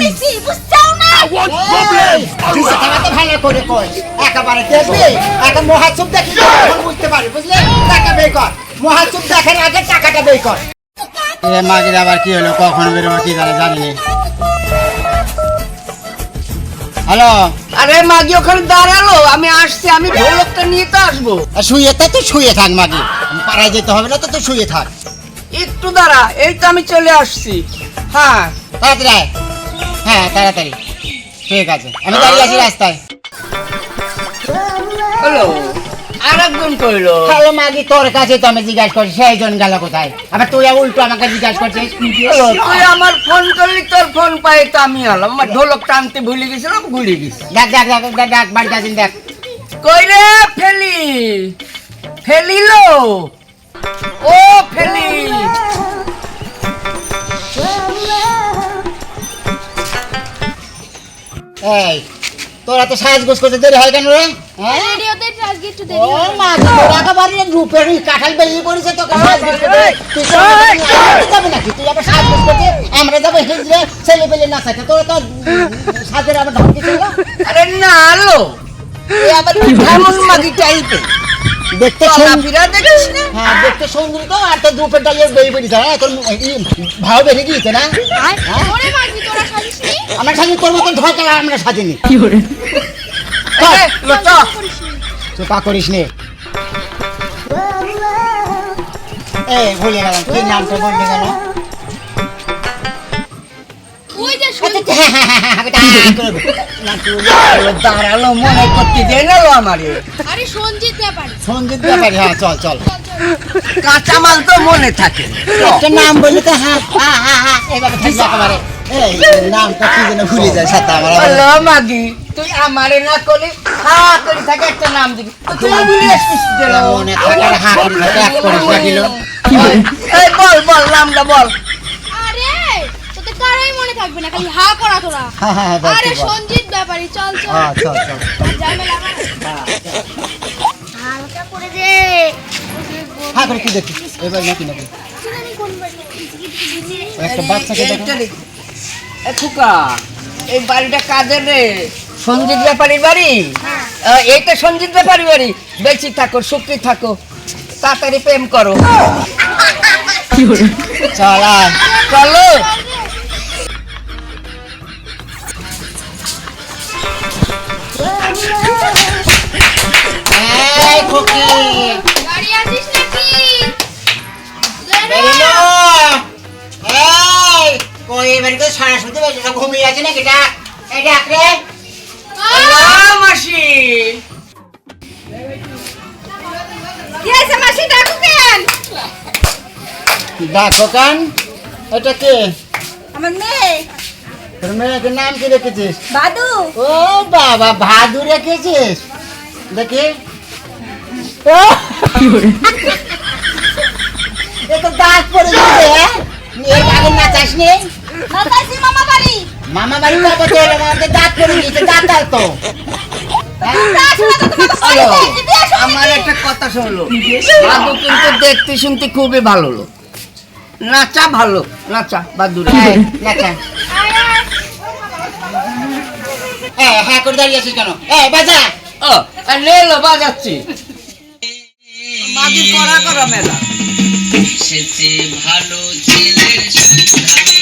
নিছি বুঝছাও না! তুই কথাবার্তা ভালো করে কই একেবারে দেখবি একটা মহাচুপ দেখি তখন বুঝতে পারবি বুঝলি? টাকা বের কর। মহাচুপ দেখার আগে টাকাটা বের কর। এ মাগির আবার কি হলো? কখন বেরোবো কি জানে জানি? হ্যালো? আরে মাগি ওখানে দাঁড়াল। আমি আসছি আমি ঢোলকটা নিয়ে তো আসব। শুয়ে থাক তুই শুয়ে থাক মাগি। পাড়ায় যেতে হবে না তো তুই শুয়ে থাক। একটু দাঁড়া এই তো আমি চলে আসছি। হ্যাঁ। তাড়াতাড়ি। হ্যাঁ তাড়াতাড়ি। ঠিক আছে আমি দাঁড়িয়ে আছি রাস্তায়। হলো আর একজন কইলো। হ্যালো মাগি তোর কাছে তো আমি জিজ্ঞাসা করছি সেই জন গেল কোথায়? আবার তুই উল্টো আমাকে জিজ্ঞাসা করছিস? হলো, তুই আমার ফোন করলি তোর ফোন পাই তো আমি হলাম। আমার ঢোলক টানতে ভুলে গেছিলাম ঘুরে গেছি। দেখ দেখ দেখ দেখ দেখ বাড়িতে আছেন দেখ। কই রে ফেলি? ফেলিল? ও ফেলি। এই তোরা তো সাজগোজ করতে দেরি হয় কেন রে? হ্যাঁ? আমরা যাব হিজড়ে ছেলে পেলে না থাকে। তোরা তো সাজের আবার না আরে না আলো এ আবার এমন মাগি টাইপের দেখতে সুন্দর দেখিস না? হ্যাঁ দেখতে সুন্দর তো আর তোর রূপের ডালিয়ে বেরিয়ে পড়েছে। হ্যাঁ তোর ভাও বেরিয়ে গিয়েছে না? হ্যাঁ? আমরা সাজি তোর মতন ঢকা আমরা সাজিনি এ, লো, চ। চোপা করিস নে এ ভুলে গেলাম কি নামটা বলতে গেল ওই যে দাঁড়াল মনে করতে দেয় না লো আমারে আরে সঞ্জিত ব্যাপারী সঞ্জিত ব্যাপারী হ্যাঁ চল চল কাঁচা মাল তো মনে থাকে নাম বললি তো হ্যাঁ হ্যাঁ হ্যাঁ হ্যাঁ এইভাবে থাকবে একেবারে এই নামটা কি যেন ভুলে যায় সাথে আমার। মাগি তুই আমারে না করলে হা করে থাকে একটা নাম দিবি। তুই ভুলে আসছিস যেন। মনে থাকার হাত থাকে এক করিস না এই বল বল নামটা বল। আরে তোদের কারোই মনে থাকবে না খালি হা করা তোরা। বল আরে সঞ্জিত ব্যাপারী চল চল। চল চল। ঝামেলা হালকা করে দে। করে কি দেখছিস এবার নাকি। নাকি একটা বাচ্চাকে দেখো। এ খুকা এই বাড়িটা কাদের রে? সঞ্জিত ব্যাপারীর বাড়ি? আহ, এইটা সঞ্জিত ব্যাপারীর বাড়ি? বেঁচে থাকো সুখী থাকো তাড়াতাড়ি প্রেম করো। চল চলো। এই খুকি। কই এবারে তো সারা শুনতে পাচ্ছি ঘুমিয়ে আছে নাকি? ডাক। এই ডাক রে। মাসি। কি আছে মাসি? ডাকু কেন? ডাক দোকান এটা কে? আমার মেয়ে। তোর মেয়েকে নাম কি রেখেছিস? বাদু। ও বাবা ভাদু রেখেছিস? দেখি। ও! এ তো দাঁত পড়ে গেছে হ্যাঁ? এর আগে নাচাস নি মাতাসি মামা বাড়ি। মামা বাড়ি কবে তো এলো আমাদের দাঁত গেছে দাঁত দাঁত তো আমার একটা কথা শুনলো বাদু কিন্তু দেখতে শুনতে খুবই ভালো লোক। নাচা ভালো নাচা বাদুরা এই, নাচা। হ্যাঁ হ্যাঁ করে দাঁড়িয়ে আছিস কেন? বাজা। ও নে লো বাজাচ্ছি। মাগি করা করা মেলা। এসেছে ভালো ছেলের সন্ধানে।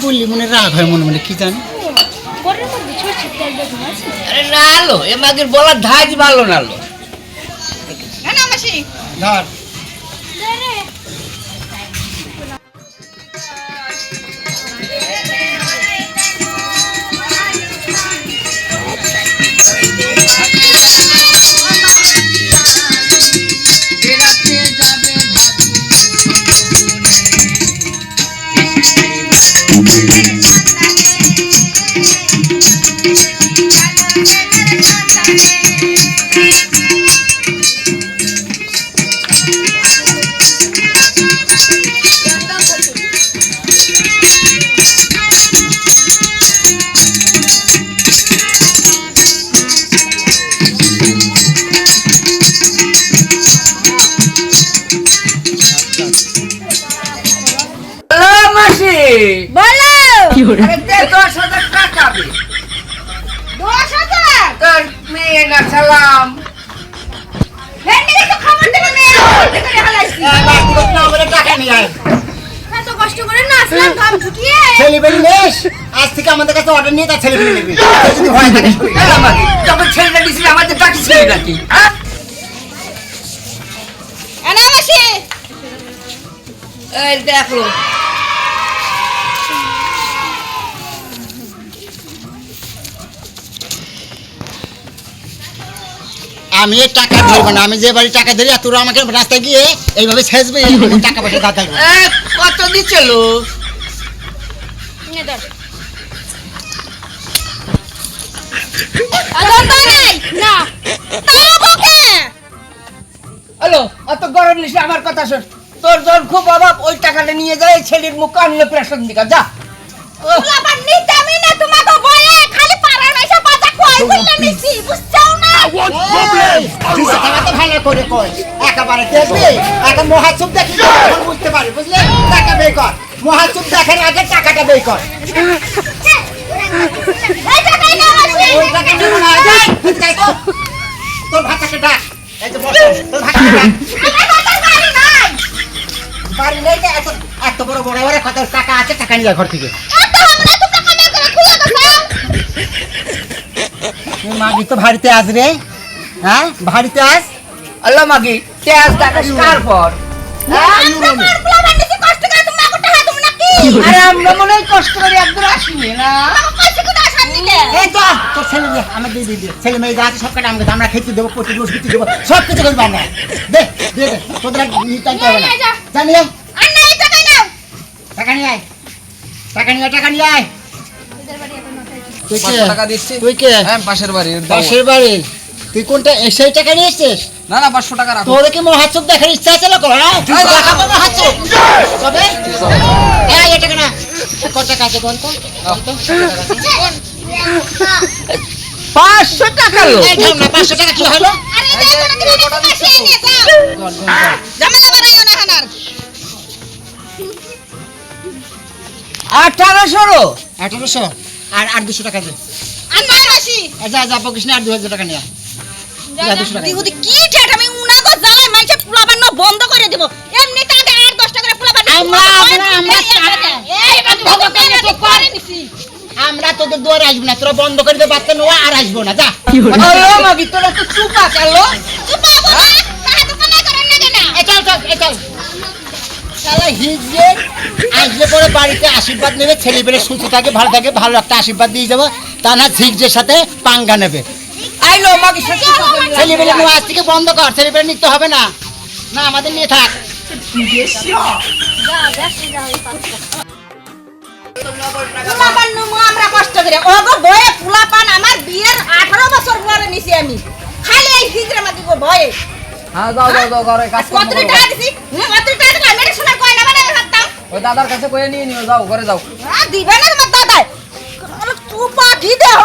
বললি মনে রাগ হয় মনে মনে কি জানি? আরে না আলো এ মাগের বলা ধাজ ভালো না আলো না মাসি। ধর হ্যালো আজ থেকে আমাদের কাছে অর্ডার নিয়ে তার ছেলে বেরি নেবি যদি ভয় থাকে। হ্যাঁ, যখন ছেলেটা দিছিল আমাদের ডাকিছিল নাকি হ্যাঁ? আনা মাসি এই দেখো আমি এই টাকা ধরবো না আমি যে বাড়ি টাকা ধরি আর তোরা আমাকে রাস্তায় গিয়ে এইভাবে ছেঁচবে টাকা পয়সা এ, কত তাও বকে হ্যালো অত গরম নিস আমার কথা শোন। তোর যখন খুব অভাব ওই টাকাটা নিয়ে যায় ছেলের মুখ অন্য প্রেশন দিকা যা। না তোমাকে বয়ে খালি পাড়ার কইলা নিছি বুঝছাও না ভালো করে কয়। একেবারে দেখবি? একটা মহাচুপ দেখি তখন বুঝতে পারি বুঝলে? টাকা বের কর। মহাচুপ দেখার আগে টাকাটা বের কর। টাকা। তোর ভাতাকে ডাক। এই যে বস, তোর ভাতাকে ডাক। বাড়ি নাই। এত এত বড় বড় বড় কত টাকা আছে টাকা নিয়ে ঘর থেকে এত আমরা তো টাকা না করে খুলে দাও তুই মাগি তো ভারিতে আস রে। হ্যাঁ? ভারিতে আস। আল্লাহ মাগি তেজ টাকা কার পর। টাকা আরে আমরা মনে হয় কষ্ট করে একদম আসিনি না? আমাকে কষ্ট করে আসার দিকে এই তো তোর ছেলে দে আমার দিয়ে দিয়ে ছেলে মেয়ে যা আছে সব কাটা আমাকে আমরা খেতে দেবো রোজ খেতে দেবো সব কিছু করব আমরা। দে দে দে তোদের টানতে হবে না। নিয়ে। জানি আয়। টাকা নিয়ে আয়। টাকা নিয়ে আয় টাকা নিয়ে আয়। কে? টাকা দিচ্ছি। তুই কে? হ্যাঁ পাশের বাড়ি পাশের বাড়ি তুই কোনটা এ, সেই টাকা নিয়ে না না পাঁচশো টাকা রাখো। তোর কি মহাচুপ দেখার ইচ্ছা আছে লোক হ্যাঁ দেখাবো মহাচুপ তবে এই এই টাকা কত আছে? পাঁচশো টাকা লো পাঁচশো কি হলো? এটা আঠারোশো আঠারোশো? আর আর দুশো টাকা দে। আর মাসি আর যা যা পকিস না আর দু হাজার টাকা নিয়ে দিহুদি কি ঠেট আমি উনাগো জ্বালায় মাইছে পোলাবান না বন্ধ করে দেব। এমনি টাকা আর 10 টাকা আমরা আমরা আমরা এই বাকি করে তো করে নিছি আমরা তোদের দুয়ারে আসব না তোরা বন্ধ করে দে বাচ্চা নেওয়া আর আসব না যা। হ্যালো মাগি তোরা তো চুপা কালো চুপ বাবু হিজড়ে আসলে পরে বাড়িতে আশীর্বাদ নেবে ছেলে পেলে সুস্থ থাকে ভালো থাকে ভালো একটা আশীর্বাদ দিয়ে যাব তা না ঝিকজের সাথে পাঙ্গা নেবে। আইলো মাগি ছেলে পেলে আজ থেকে বন্ধ কর ছেলে পেলে নিতে হবে না। না আমাদের নিয়ে থাক। আমরা কষ্ট করে। ওগো বয়ে পোলাপান আমার বিয়ের 18 বছর পরে নিছি আমি। খালি এই হিজরা মাগি গো ভয়ে হ্যাঁ যাও যাও যাও ঘরে কাজ কত টাকা দিছি হুম, কত টাকা দিলাম মেরে শোনা কয় না বানাই থাকতাম ওই দাদার কাছে কয়ে নিয়ে নিও, যাও, ঘরে যাও। আ দিবে না তোমার দাদায়। তুই পাখি দেহ